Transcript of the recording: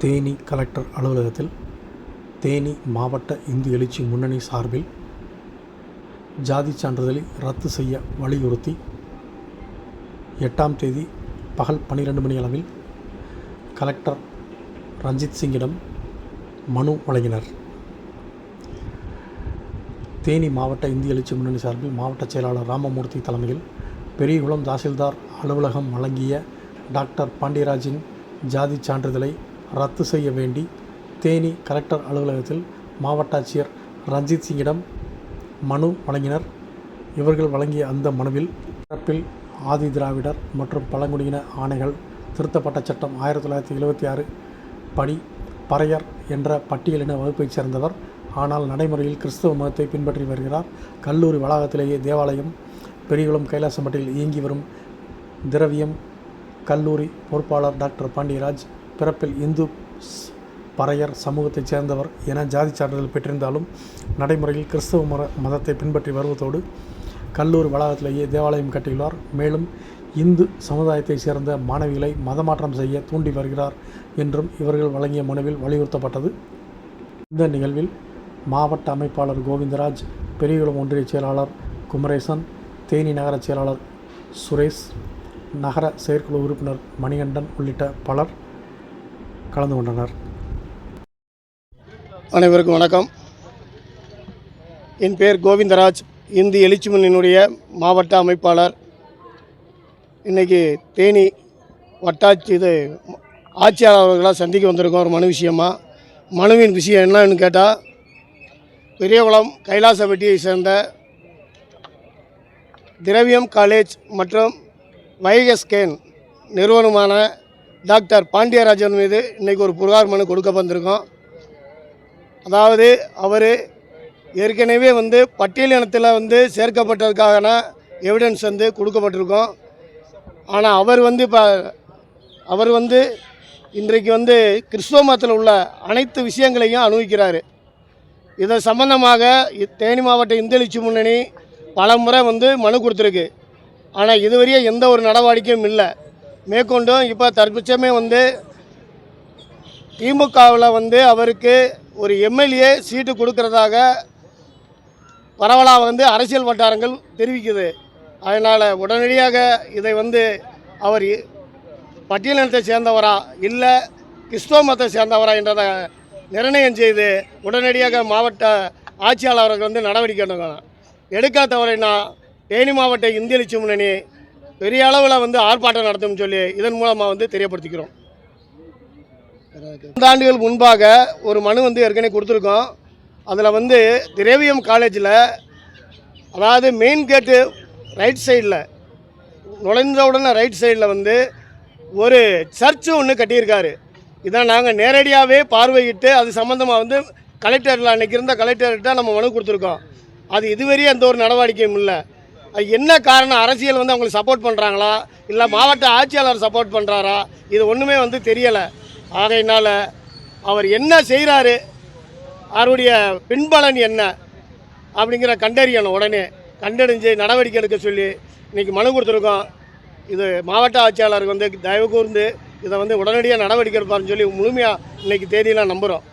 Theni collector அலுவலகத்தில் தேனி மாவட்ட இந்து எழுச்சி முன்னணி சார்பில் ஜாதிச் சான்றிதழை ரத்து செய்ய வலியுறுத்தி எட்டாம் தேதி பகல் பன்னிரெண்டு மணி அளவில் கலெக்டர் ரஞ்சித் சிங்கிடம் மனு வழங்கினர். தேனி மாவட்ட இந்திய எழுச்சி முன்னணி சார்பில் மாவட்ட செயலாளர் ராமமூர்த்தி தலைமையில் பெரியகுளம் தாசில்தார் அலுவலகம் வழங்கிய டாக்டர் பாண்டியராஜின் ஜாதிச் சான்றிதழை ரத்து செய்ய வேண்டி தேனி கலெக்டர் அலுவலகத்தில் மாவட்ட ஆட்சியர் ரஞ்சித் சிங்கிடம் மனு வழங்கினர். இவர்கள் வழங்கிய அந்த மனுவில் பிறப்பில் ஆதி திராவிடர் மற்றும் பழங்குடியின ஆணைகள் திருத்தப்பட்ட சட்டம் ஆயிரத்தி தொள்ளாயிரத்தி எழுபத்தி ஆறு படி பறையர் என்ற பட்டியலின வகுப்பைச் சேர்ந்தவர். ஆனால் நடைமுறையில் கிறிஸ்தவ மதத்தை பின்பற்றி வருகிறார். கல்லூரி வளாகத்திலேயே தேவாலயம் பெரியகுளம் கைலாசம்பட்டியில் இயங்கி வரும் திரவியம் கல்லூரி பொறுப்பாளர் டாக்டர் பாண்டியராஜ் பிறப்பில் இந்து பறையர் சமூகத்தைச் சேர்ந்தவர் என ஜாதிச் சான்றிதழ் பெற்றிருந்தாலும் நடைமுறையில் கிறிஸ்தவ மர மதத்தை பின்பற்றி வருவதோடு கல்லூரி வளாகத்திலேயே தேவாலயம் கட்டியுள்ளார். மேலும் இந்து சமுதாயத்தைச் சேர்ந்த மாணவிகளை மதமாற்றம் செய்ய தூண்டி வருகிறார் என்றும் இவர்கள் வழங்கிய மனுவில் வலியுறுத்தப்பட்டது. இந்த நிகழ்வில் மாவட்ட அமைப்பாளர் கோவிந்தராஜ் பெரியகுளம் ஒன்றிய செயலாளர் குமரேசன் தேனி நகர செயலாளர் சுரேஷ் நகர செயற்குழு உறுப்பினர் மணிகண்டன் உள்ளிட்ட பலர் கலந்து கொண்டனர். அனைவருக்கும் வணக்கம். என் பேர் கோவிந்தராஜ். இந்தி எழுச்சிமனினுடைய மாவட்ட அமைப்பாளர். இன்றைக்கி தேனி வட்டாட்சி இது ஆட்சியாளர் அவர்களாக சந்திக்க வந்திருக்கோம். ஒரு மனு விஷயமா. மனுவின் விஷயம் என்னன்னு கேட்டால் பெரியகுளம் கைலாசப்பட்டியை சேர்ந்த திரவியம் காலேஜ் மற்றும் வைகஸ்கேன் நிறுவனமான டாக்டர் பாண்டியராஜன் மீது இன்றைக்கி ஒரு புகார் மனு கொடுக்க வந்திருக்கோம் அதாவது அவர் ஏற்கனவே வந்து பட்டியலினத்தில் வந்து சேர்க்கப்பட்டதுக்கான எவிடன்ஸ் வந்து கொடுக்கப்பட்டிருக்கோம். ஆனால் அவர் வந்து இப்போ அவர் வந்து இன்றைக்கு வந்து கிறிஸ்துவ மதத்தில் உள்ள அனைத்து விஷயங்களையும் அனுபவிக்கிறார். இதை சம்பந்தமாக தேனி மாவட்ட இந்தெழுச்சி முன்னணி பல முறை வந்து மனு கொடுத்துருக்கு. ஆனால் இதுவரையும் எந்த ஒரு நடவடிக்கையும் இல்லை. மேற்கொண்டும் இப்போ தற்பட்சமே வந்து திமுகவில் வந்து அவருக்கு ஒரு எம்எல்ஏ சீட்டு கொடுக்கறதாக பரவலாக வந்து அரசியல் வட்டாரங்கள் தெரிவிக்குது. அதனால் உடனடியாக இதை வந்து அவர் பட்டியலினத்தை சேர்ந்தவரா இல்லை கிறிஸ்தவ மதத்தை சேர்ந்தவரா என்றதை நிர்ணயம் செய்து உடனடியாக மாவட்ட ஆட்சியாளர்கள் வந்து நடவடிக்கை எடுக்கணும். எடுக்காதவரைனா தேனி மாவட்ட இந்திய முன்னணி பெரிய அளவில் வந்து ஆர்ப்பாட்டம் நடத்தும் சொல்லி இதன் மூலமாக வந்து தெரியப்படுத்திக்கிறோம். இந்த ஆண்டுகள் முன்பாக ஒரு மனு வந்து ஏற்கனவே கொடுத்துருக்கோம். அதில் வந்து திரேவியம் காலேஜில் அதாவது மெயின் கேட்டு ரைட் சைடில் நுழைஞ்ச உடனே ரைட் சைடில் வந்து ஒரு சர்ச்சு ஒன்று கட்டியிருக்காரு. இதை நாங்கள் நேரடியாகவே பார்வையிட்டு அது சம்மந்தமாக வந்து கலெக்டரில் அன்றைக்கி இருந்த கலெக்டர்கிட்ட நம்ம மனு கொடுத்துருக்கோம். அது இதுவரையும் எந்த ஒரு நடவடிக்கையும் இல்லை. என்ன காரணம்? அரசியல் வந்து அவங்களுக்கு சப்போர்ட் பண்ணுறாங்களா இல்லை மாவட்ட ஆட்சியாளர் சப்போர்ட் பண்ணுறாரா இது ஒன்றுமே வந்து தெரியலை. ஆகையினால் அவர் என்ன செய்கிறாரு அவருடைய பின்பலன் என்ன? அப்படிங்கிற கண்டறியணும் உடனே. கண்டறிஞ்சு நடவடிக்கை எடுக்க சொல்லி இன்றைக்கி மனு கொடுத்துருக்கோம். இது மாவட்ட ஆட்சியாளருக்கு வந்து தயவு கூர்ந்து இதை வந்து உடனடியாக நடவடிக்கை எடுப்பாருன்னு சொல்லி முழுமையாக இன்றைக்கி தேதியெலாம் நம்புகிறோம்